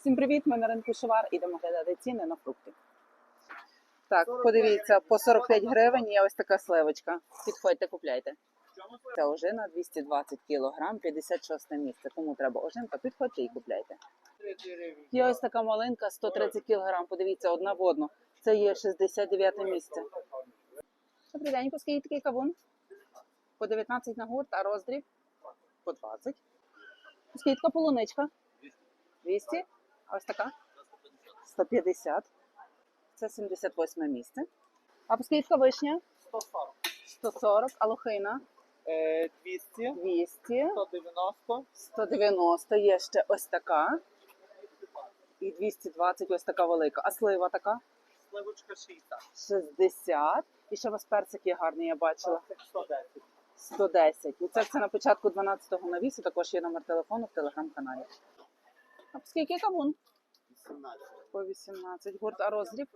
Всім привіт! Ми на ринку Шовар. Ідемо глядати ціни на фрукти. Так, подивіться, по 45 гривень є ось така сливочка. Підходьте, купляйте. Це ожина 220 кг, 56 місце. Кому треба ожинка, підходьте і купляйте. Є ось така малинка 130 кг. Подивіться, одна в одну. Це є 69 місце. Добрий день, скільки такий кавун? По 19 на гурт, а роздріб? По 20. Скільки полуничка? 200. А ось така? 150. Це 78 місце. А по скільки вишня? 140. 140, а лохина? Е, 200, 200, 190, 190. Є ще ось така. І 220 ось така велика. А слива така? сливочка 60, 60. І ще у вас персик є гарний, я бачила. 110. 110. І це все на початку 12-го навісу. Також є номер телефону в телеграм-каналі. А скільки кавун? 18. По 18 гурт, а роздріб?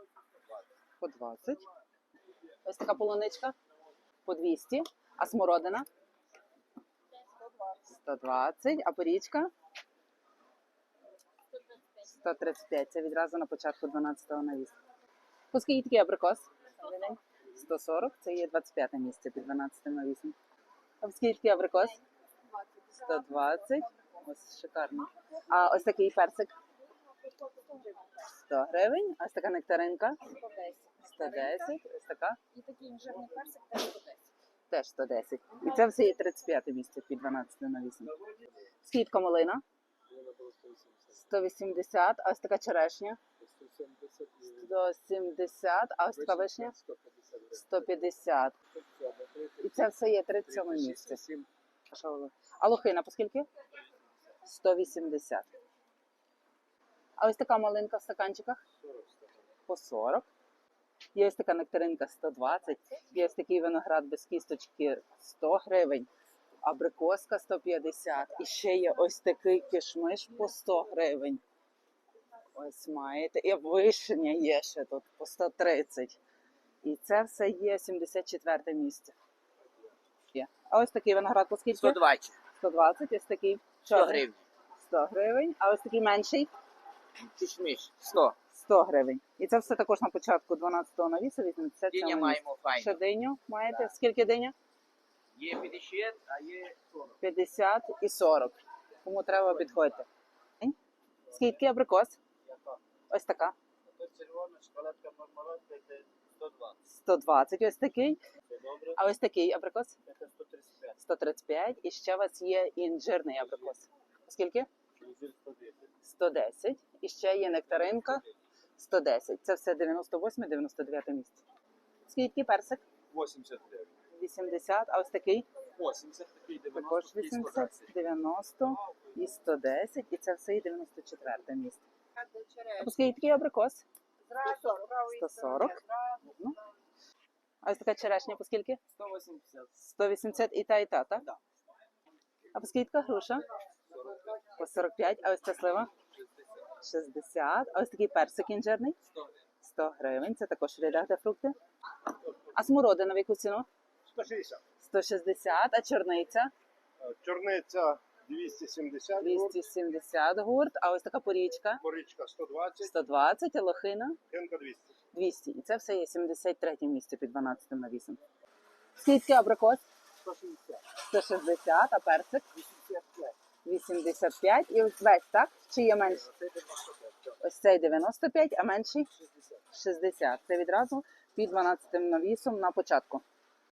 По 20. Ось така полуничка по 200. А смородина? 120. А порічка? 135. Це відразу на початку 12-го навісу. По скільки такий абрикос? 140. Це є 25 місце під 12 навісом. А по скільки такий абрикос? 120. Ось шикарно. А ось такий персик? 100 гривень. А ось така нектаринка? 110. Ось така? І такий інжирний персик теж 110. Теж 110. І це все є 35 місце під 12 на 8. Скільки малина? 180. А ось така черешня? 170. А ось така вишня? 150. І це все є 37 місце. А лохина по скільки? 180. А ось така малинка в стаканчиках? По 40. Є ось така нектаринка 120. Є ось такий виноград без кісточки 100 гривень. Абрикоска 150. І ще є ось такий кишмиш по 100 гривень. Ось маєте. І вишня є ще тут по 130. І це все є 74 місце. Є. А ось такий виноград по скільки? 120. 120, ось такий 100 чорний. гривень. 100 гривень, а ось такий менший Кишміш. 100. 100 гривень. І це все також на початку 12-го навісу, 87 Диня маємо Ще файно. диню маєте? Так. Скільки диня? Є 50, а є 40. 50 і 40. Кому треба підходьте. Скільки абрикос? Ось така. Це червона шоколадка мармеладка, це 120. 120 ось такий. Це добре. А ось такий абрикос? Це 135. 135. І ще у вас є інжирний абрикос. Скільки? Інжир 110. 110. І ще є нектаринка 110. Це все 98-99 місце. Скільки персик? 80 гривень. 80, а ось такий 80 такий 90, також такий 80, 120. 90 і 110, і це все і 94 місце. А скільки абрикос? Зразу, правий 140. А ось така черешня по скільки? 180. 180 і та, і та, так? Да. А по скільки груша? По 45, а ось ця слива? 60. А ось такий персик інжирний? 100. 100 гривень. Це також в рядах де фрукти. А смородина в яку ціну? 160. 160, а чорниця? Чорниця 270, гурт, 270 гурт, а ось така порічка? порічка 120, 120, а лохина? хинка 200. 200. І це все є 73 місце під 12 навісом. Скільки абрикос? 160. 160, а персик? 85. 85. І ось весь, так? Чи є менше? Це 95. Ось цей 95, а менший 60. 60. Це відразу під 12 навісом на початку.